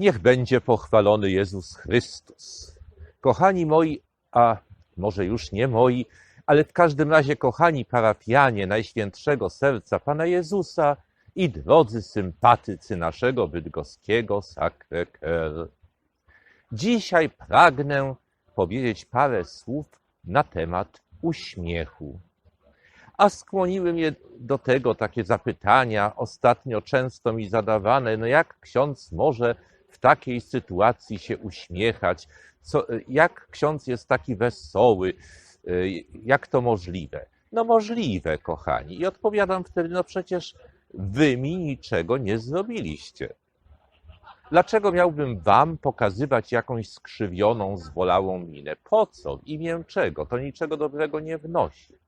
Niech będzie pochwalony Jezus Chrystus. Kochani moi, a może już nie moi, ale w każdym razie kochani parafianie Najświętszego Serca Pana Jezusa i drodzy sympatycy naszego bydgoskiego Sacré-Cœur. Dzisiaj pragnę powiedzieć parę słów na temat uśmiechu. A skłoniły mnie do tego takie zapytania, ostatnio często mi zadawane, no jak ksiądz może w takiej sytuacji się uśmiechać? Co, jak ksiądz jest taki wesoły? Jak to możliwe? No możliwe, kochani. I odpowiadam wtedy, no przecież wy mi niczego nie zrobiliście. Dlaczego miałbym wam pokazywać jakąś skrzywioną, zbolałą minę? Po co? W imię czego? To niczego dobrego nie wnosi.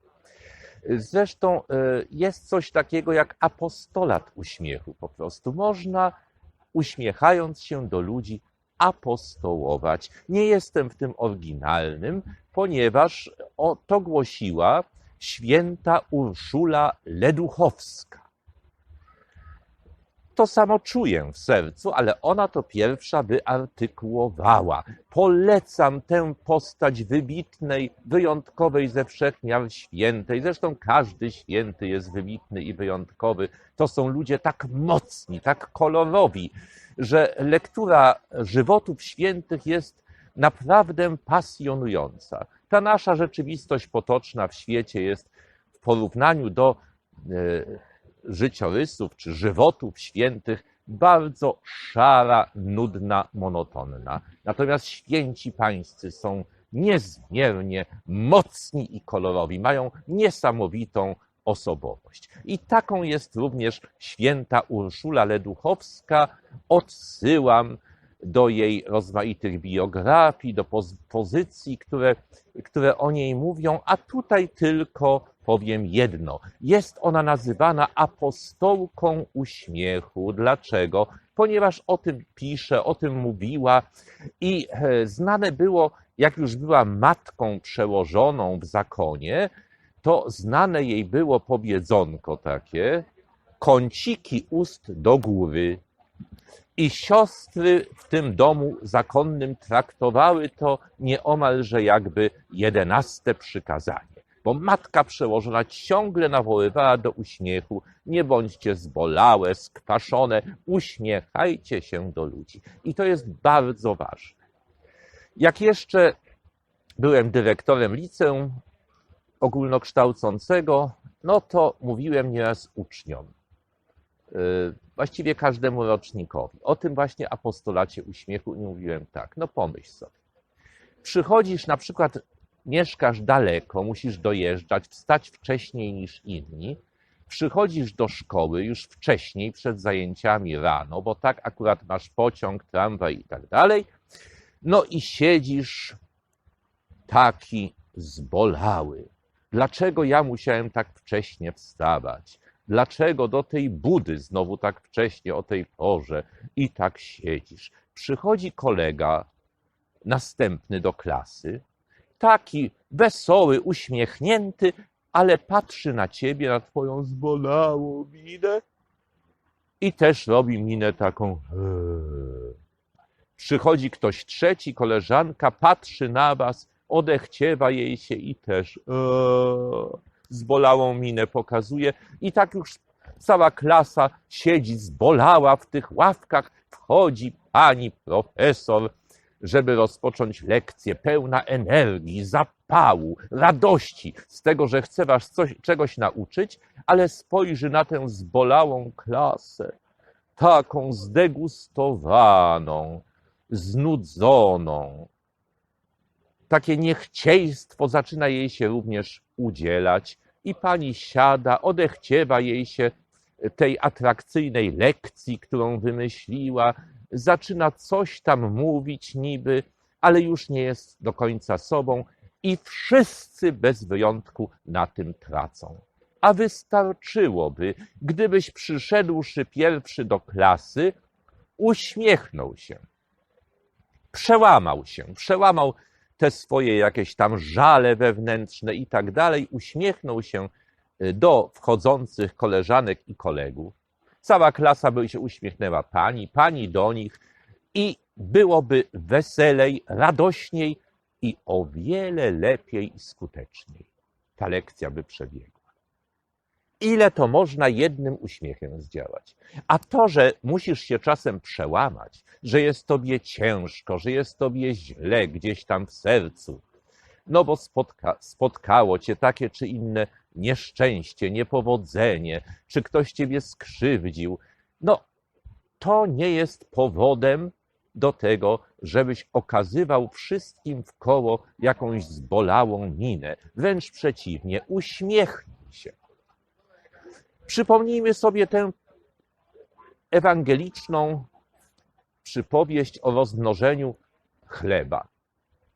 Zresztą jest coś takiego jak apostolat uśmiechu po prostu. Można uśmiechając się do ludzi apostołować. Nie jestem w tym oryginalnym, ponieważ o, to głosiła święta Urszula Leduchowska. To samo czuję w sercu, ale ona to pierwsza wyartykułowała. Polecam tę postać wybitnej, wyjątkowej ze wszechmiar świętej. Zresztą każdy święty jest wybitny i wyjątkowy. To są ludzie tak mocni, tak kolorowi, że lektura żywotów świętych jest naprawdę pasjonująca. Ta nasza rzeczywistość potoczna w świecie jest w porównaniu do e, życiorysów czy żywotów świętych bardzo szara, nudna, monotonna. Natomiast święci pańscy są niezmiernie mocni i kolorowi, mają niesamowitą osobowość. I taką jest również święta Urszula Leduchowska. Odsyłam do jej rozmaitych biografii, do pozycji, które, które o niej mówią, a tutaj tylko powiem jedno. Jest ona nazywana apostołką uśmiechu. Dlaczego? Ponieważ o tym pisze, o tym mówiła i e, znane było, jak już była matką przełożoną w zakonie, to znane jej było powiedzonko takie, kąciki ust do góry. I siostry w tym domu zakonnym traktowały to nieomalże jakby jedenaste przykazanie bo matka przełożona ciągle nawoływała do uśmiechu. Nie bądźcie zbolałe, skwaszone, uśmiechajcie się do ludzi. I to jest bardzo ważne. Jak jeszcze byłem dyrektorem liceum ogólnokształcącego, no to mówiłem nieraz uczniom, y, właściwie każdemu rocznikowi, o tym właśnie apostolacie uśmiechu i mówiłem tak, no pomyśl sobie. Przychodzisz na przykład mieszkasz daleko, musisz dojeżdżać, wstać wcześniej niż inni, przychodzisz do szkoły już wcześniej, przed zajęciami rano, bo tak akurat masz pociąg, tramwaj i tak dalej, no i siedzisz taki zbolały. Dlaczego ja musiałem tak wcześnie wstawać? Dlaczego do tej budy znowu tak wcześnie o tej porze i tak siedzisz? Przychodzi kolega następny do klasy, taki wesoły, uśmiechnięty, ale patrzy na ciebie, na twoją zbolałą minę i też robi minę taką. Przychodzi ktoś trzeci, koleżanka, patrzy na was, odechciewa jej się i też zbolałą minę pokazuje. I tak już cała klasa siedzi zbolała w tych ławkach. Wchodzi pani profesor żeby rozpocząć lekcję pełna energii, zapału, radości z tego, że chce was coś, czegoś nauczyć, ale spojrzy na tę zbolałą klasę, taką zdegustowaną, znudzoną. Takie niechciejstwo zaczyna jej się również udzielać. I pani siada, odechciewa jej się tej atrakcyjnej lekcji, którą wymyśliła, zaczyna coś tam mówić niby, ale już nie jest do końca sobą. I wszyscy bez wyjątku na tym tracą. A wystarczyłoby, gdybyś przyszedłszy pierwszy do klasy, uśmiechnął się, przełamał się, przełamał te swoje jakieś tam żale wewnętrzne i tak dalej, uśmiechnął się y, do wchodzących koleżanek i kolegów Cała klasa by się uśmiechnęła pani, pani do nich i byłoby weselej, radośniej i o wiele lepiej i skuteczniej. Ta lekcja by przebiegła. Ile to można jednym uśmiechem zdziałać? A to, że musisz się czasem przełamać, że jest tobie ciężko, że jest tobie źle gdzieś tam w sercu, no bo spotka, spotkało cię takie czy inne nieszczęście, niepowodzenie, czy ktoś ciebie skrzywdził, no to nie jest powodem do tego, żebyś okazywał wszystkim w koło jakąś zbolałą minę. Wręcz przeciwnie, uśmiechnij się. Przypomnijmy sobie tę ewangeliczną przypowieść o rozmnożeniu chleba.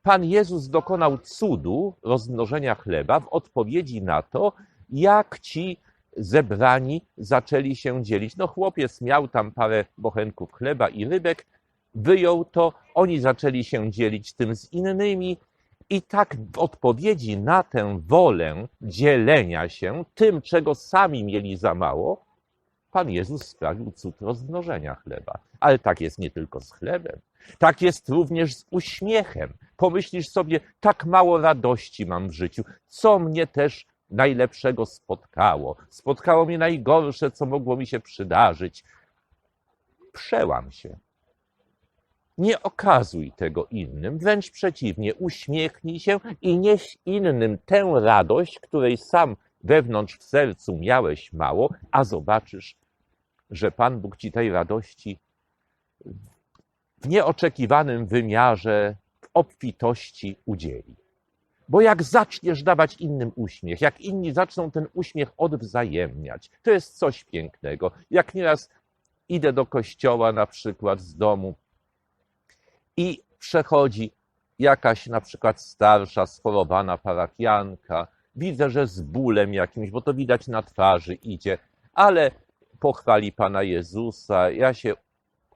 Pan Jezus dokonał cudu rozmnożenia chleba w odpowiedzi na to, jak ci zebrani zaczęli się dzielić. No chłopiec miał tam parę bochenków chleba i rybek, wyjął to, oni zaczęli się dzielić tym z innymi i tak w odpowiedzi na tę wolę dzielenia się tym, czego sami mieli za mało, Pan Jezus sprawił cud rozmnożenia chleba. Ale tak jest nie tylko z chlebem, tak jest również z uśmiechem. Pomyślisz sobie, tak mało radości mam w życiu, co mnie też najlepszego spotkało. Spotkało mnie najgorsze, co mogło mi się przydarzyć. Przełam się. Nie okazuj tego innym, wręcz przeciwnie, uśmiechnij się i nieś innym tę radość, której sam wewnątrz w sercu miałeś mało, a zobaczysz, że Pan Bóg ci tej radości w nieoczekiwanym wymiarze, w obfitości udzieli. Bo jak zaczniesz dawać innym uśmiech, jak inni zaczną ten uśmiech odwzajemniać, to jest coś pięknego. Jak nieraz idę do kościoła, na przykład z domu, i przechodzi jakaś na przykład starsza, schorowana parafianka, widzę, że z bólem jakimś, bo to widać na twarzy idzie, ale pochwali Pana Jezusa, ja się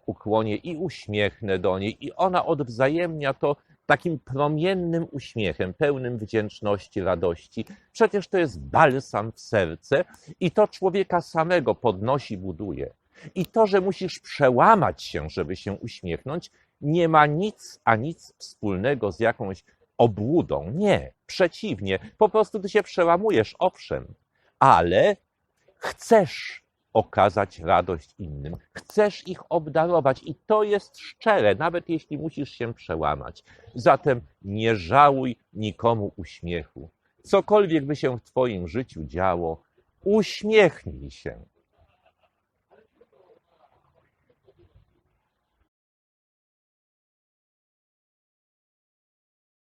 ukłonię i uśmiechnę do niej i ona odwzajemnia to takim promiennym uśmiechem, pełnym wdzięczności, radości. Przecież to jest balsam w serce i to człowieka samego podnosi, buduje. I to, że musisz przełamać się, żeby się uśmiechnąć, nie ma nic a nic wspólnego z jakąś obłudą. Nie, przeciwnie, po prostu ty się przełamujesz, owszem, ale chcesz okazać radość innym, chcesz ich obdarować i to jest szczere, nawet jeśli musisz się przełamać. Zatem nie żałuj nikomu uśmiechu. Cokolwiek by się w Twoim życiu działo, uśmiechnij się.